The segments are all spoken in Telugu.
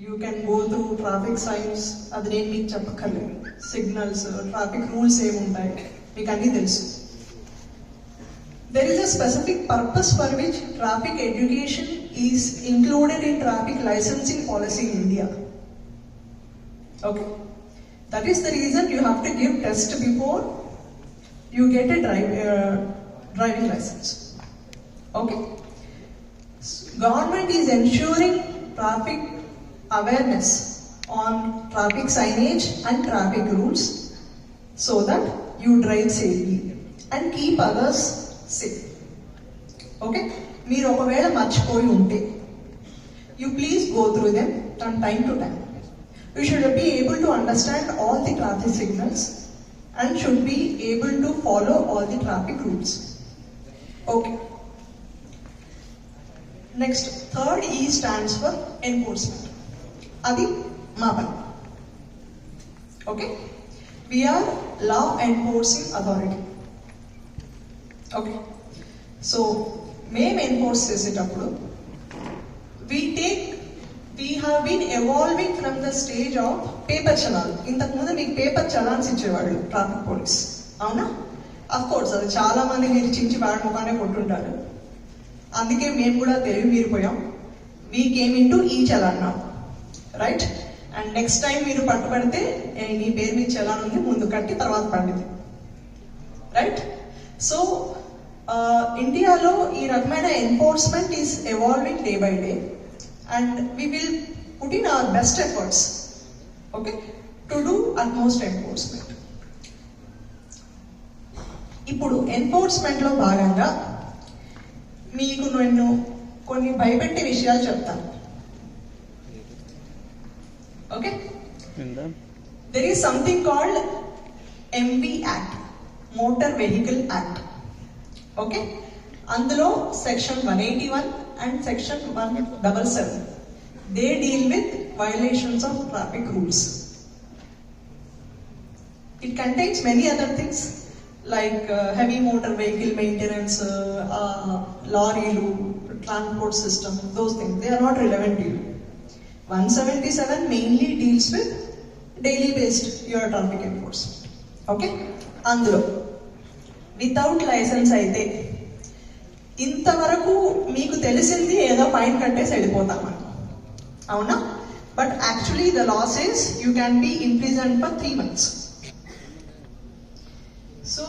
You can go through traffic signs అది నేను మీకు చెప్పక్కర్లేదు సిగ్నల్స్ ట్రాఫిక్ రూల్స్ ఏముంటాయి మీకు అన్నీ తెలుసు there is a specific purpose for which traffic education is included in traffic licensing policy in India okay that is the reason you have to give test before you get a drive, uh, driving license. Okay. Government is ensuring traffic awareness on traffic signage and traffic rules so that you drive safely and keep others safe. Okay మీరు ఒకవేళ మర్చిపోయి ఉంటే you please go through them from time to time you should be able to understand all the traffic signals and should be able to follow all the traffic rules. Okay. Next, third E stands for enforcement. అది మా పని. Okay are law enforcing authority okay so మేము ఎన్ఫోర్స్ చేసేటప్పుడు we take we have been evolving from the stage of paper challan ఇంతకు ముందు మీకు పేపర్ చలాన్స్ ఇచ్చేవాళ్ళు ట్రాఫిక్ పోలీస్ అవునా? అఫ్ కోర్స్ అది చాలా మంది మీరు చించి వాడి ముఖానే కొట్టుంటారు. అందుకే మేము కూడా తెలివి మీరిపోయాం. We came into e challan right and next time మీరు పట్టుబడితే నీ పేరు మీద చలాన్ ఉంది ముందు కట్టి తర్వాత పండిది రైట్ సో ఇండియాలో ఈ రకమైన enforcement is evolving day by day and we will put in our best efforts okay to do utmost enforcement ఇప్పుడు ఎన్ఫోర్స్మెంట్లో భాగంగా మీకు నేను కొన్ని భయపెట్టే విషయాలు చెప్తాను. Okay there is something called MV act motor vehicle act okay అందులో section one eighty one and section one double seven they deal with violations of traffic rules. It contains many other things like uh, heavy motor vehicle maintenance, uh, uh, lorry, transport system, those things. They are 177 mainly deals with daily based your traffic enforcement. Okay అందులో వితౌట్ లైసెన్స్ అయితే ఇంతవరకు మీకు తెలిసింది ఏదో ఫైన్ కట్టేసి వెళ్ళిపోతామని అవునా? But actually the laws is you can be imprison for three months so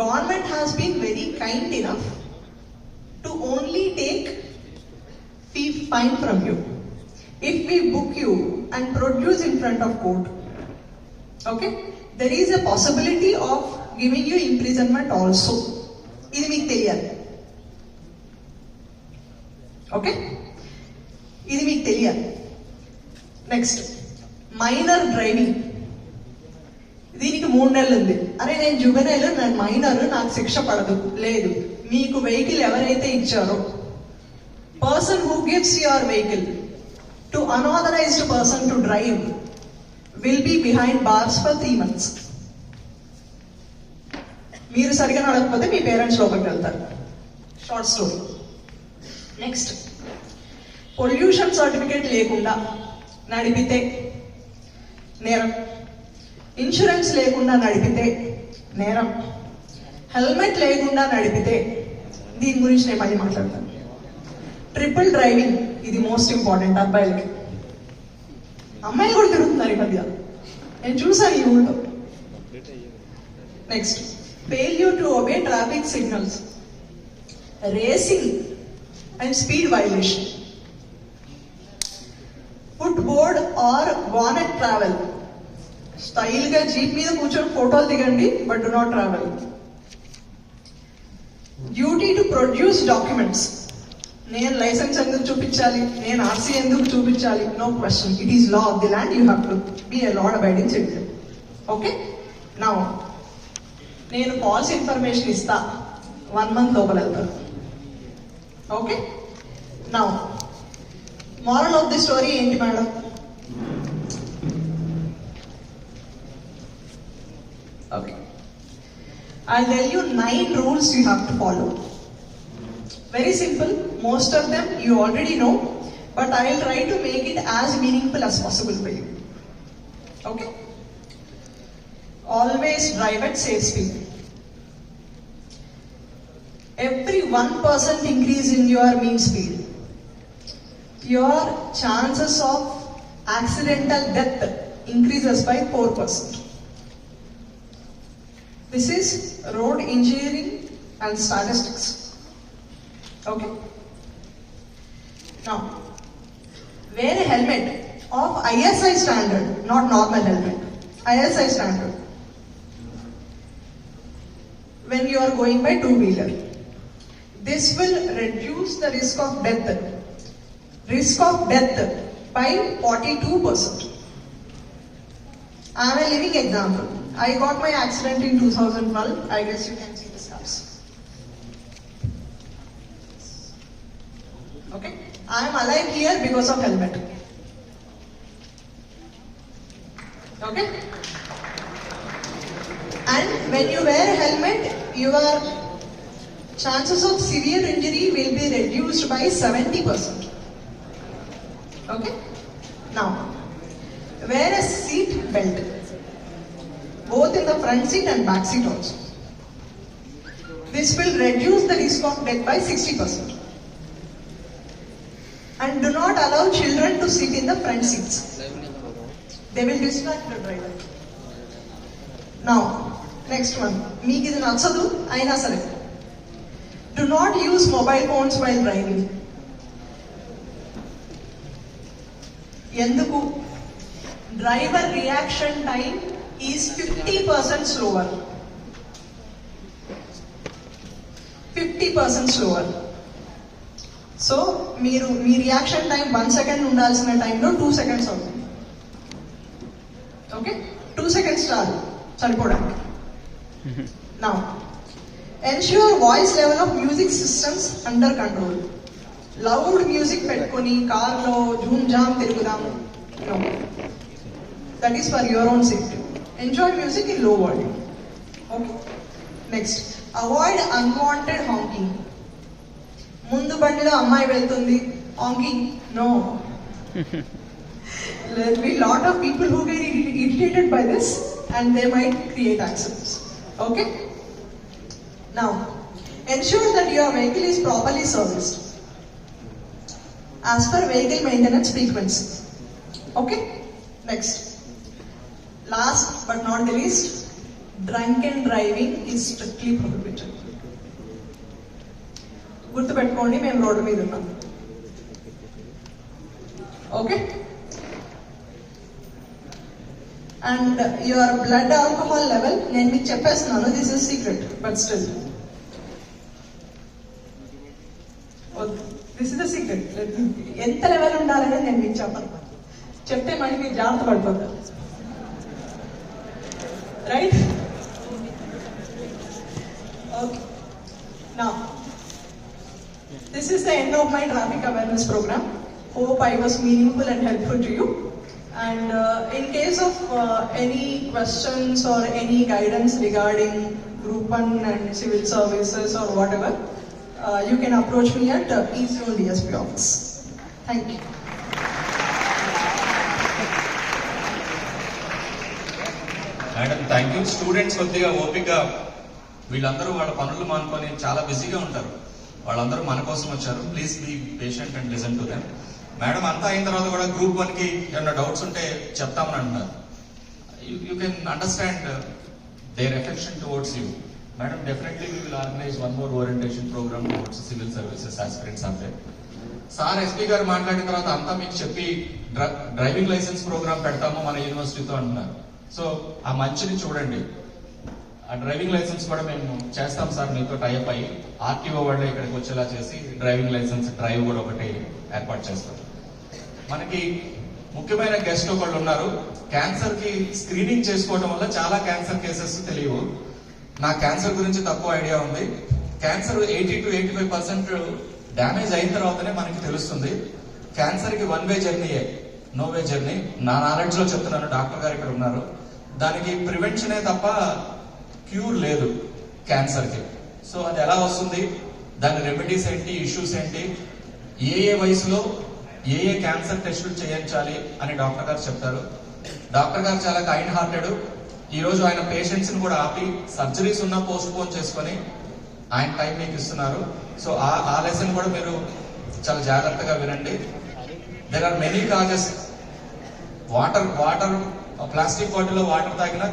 government has been very kind enough to only take fee fine from you if we book you and produce in front of court okay there is a possibility of giving you imprisonment also. ఇది మీకు తెలియాలి. ఓకే ఇది మీకు తెలియాలి. నెక్స్ట్ మైనర్ డ్రైవింగ్ దీనికి మూడు నెలలు ఉంది. అరే నేను జుగనైల్ నేను మైనర్ నాకు శిక్ష పడదు లేదు. మీకు వెహికల్ ఎవరైతే ఇచ్చారో person who gives your vehicle to unauthorized person to drive will be behind bars for three months మీరు సరిగా నడకపోతే మీ పేరెంట్స్ లోపలికి వెళ్తారు. Short story next pollution certificate లేకుండా నడిపితే నేరం. ఇన్సూరెన్స్ లేకుండా నడిపితే నేరం. హెల్మెట్ లేకుండా నడిపితే దీని గురించి నేను మళ్ళీ మాట్లాడతాను. ట్రిపుల్ డ్రైవింగ్ ఇది మోస్ట్ ఇంపార్టెంట్ అబ్బాయిలకి. అమ్మాయిలు కూడా తిరుగుతున్నారు ఈ మధ్య. నేను చూసాను ఈ ఊళ్ళో. Next failure to obey traffic signals racing and speed violation foot board or bonnet travel స్టైల్గా జీప్ మీద కూర్చొని ఫోటోలు దిగండి but do not travel duty to produce documents నేను లైసెన్స్ ఎందుకు చూపించాలి? నేను ఆర్సీ ఎందుకు చూపించాలి? No question it is law of the land you have to be a law abiding citizen okay నా నేను పాలసీ ఇన్ఫర్మేషన్ ఇస్తా. వన్ మంత్ లోపల వెళ్తాను. ఓకే నా మారల్ ఆఫ్ ది స్టోరీ ఏంటి madam okay I tell you nine rules you have to follow Very simple, most of them you already know, but I will try to make it as meaningful as possible for you. Okay? Always drive at safe speed. Every 1% increase in your mean speed, your chances of accidental death increases by 4%. This is road engineering and statistics. Okay? Now, wear a helmet of ISI standard, not normal helmet. ISI standard. When you are going by two-wheeler. This will reduce the risk of death. Risk of death by 42%. I am a living example. I got my accident in 2012. I guess you can see the scars. Okay? I am alive here because of helmet. Okay? And when you wear a helmet, your chances of severe injury will be reduced by 70%. Okay? Now, wear a seat belt, both in the front seat and back seat also. This will reduce the risk of death by 60%. And do not allow children to sit in the front seats. They will distract the driver. Now, next one. మీకు ఇది నచ్చదు అయినా సరే do not use mobile phones while driving ఎందుకు driver reaction time is fifty percent slower fifty percent slower so మీరు మీ రియాక్షన్ టైం వన్ సెకండ్ ఉండాల్సిన టైంలో టూ సెకండ్స్ అవుతుంది. ఓకే టూ సెకండ్స్ చాలు. సరిపోవడానికి. నా ensure voice level of music systems under control loud music పెట్టుకొని కార్లో Zoom jam తిరుగుదాం. That is for your own safety enjoy music ఇన్లో volume okay next avoid unwanted honking బండిలో అమ్మాయి వెళ్తుంది honking no there will be lot of people who get irri- irritated by this and they might create accidents. Okay? Now, ensure that your vehicle is properly serviced as per vehicle maintenance frequency. Okay? Next. Last but not the least, drunken driving is strictly prohibited. గుర్తుపెట్టుకోండి మేము రోడ్డు మీద ఉన్నాం. Okay? And your blood alcohol level నేను మీకు చెప్పేస్తున్నాను this is secret but still. This is the secret. ఎంత లెవెల్ ఉండాలనేది నేను మీకు చెప్పను. చెప్తే మళ్ళీ మీరు జాగ్రత్త పడిపోతారు రైట్ ఓకే నా this is the end of my traffic awareness program hope I was meaningful and helpful to you. And uh, in case of uh, any questions or any guidance regarding Group 1 and civil services or whatever, uh, you can approach me at uh, East Zone DSP office. Thank you. Madam thank you students కొద్దిగా ఓపిక వీళ్ళందరూ వాళ్ళ పనులు మానుకొని చాలా బిజీగా ఉంటారు వాళ్ళందరూ మన కోసం వచ్చారు. Please be patient and listen to them madam అంతా అయిన తర్వాత కూడా గ్రూప్ వన్కి ఏమైనా డౌట్స్ ఉంటే చెప్తామని అంటున్నారు. You can understand their affection towards you madam definitely we will organise one more orientation programme towards civil services aspirants అంటే సార్ ఎస్పీ గారు మాట్లాడిన తర్వాత అంతా మీకు చెప్పి డ్ర- డ్రైవింగ్ లైసెన్స్ ప్రోగ్రామ్ పెడతాము మన యూనివర్సిటీతో అంటున్నారు. సో ఆ మంచిని చూడండి. ఆ డ్రైవింగ్ లైసెన్స్ కూడా మేము చేస్తాం సార్ మీతో టైప్ అయ్యి. ఆర్టీఓ వాళ్ళే ఇక్కడికి వచ్చేలా చేసి డ్రైవింగ్ లైసెన్స్ డ్రైవ్ కూడా ఒకటి ఏర్పాటు చేస్తాం మనకి ముఖ్యమైన గెస్ట్ ఒకళ్ళు ఉన్నారు. క్యాన్సర్కి స్క్రీనింగ్ చేసుకోవడం వల్ల చాలా క్యాన్సర్ కేసెస్ తెలియవు. నా క్యాన్సర్ గురించి తక్కువ ఐడియా ఉంది. Cancer eighty to eighty five percent damage అయిన తర్వాతనే మనకి తెలుస్తుంది. క్యాన్సర్కి వన్ వే జర్నీయే నో వే జర్నీ నా నాలెడ్జ్లో చెప్తున్నాను డాక్టర్ గారు ఇక్కడ ఉన్నారు. దానికి ప్రివెన్షనే తప్ప క్యూర్ లేదు క్యాన్సర్కి. సో అది ఎలా వస్తుంది? దాని రెమెడీస్ ఏంటి? ఇష్యూస్ ఏంటి? ఏ ఏ వయసులో ఏ ఏ క్యాన్సర్ టెస్టులు చేయించాలి అని డాక్టర్ గారు చెప్తారు. డాక్టర్ గారు చాలా కైండ్ హార్టెడ్ ఈరోజు ఆయన పేషెంట్స్ని కూడా ఆపి సర్జరీస్ ఉన్న పోస్ట్ పోన్ చేసుకొని ఆయన టైం మీకు ఇస్తున్నారు. సో ఆ ఆ లెసన్ కూడా మీరు చాలా జాగ్రత్తగా వినండి. There are many causes water water plastic బాటిల్లో వాటర్ తాగినా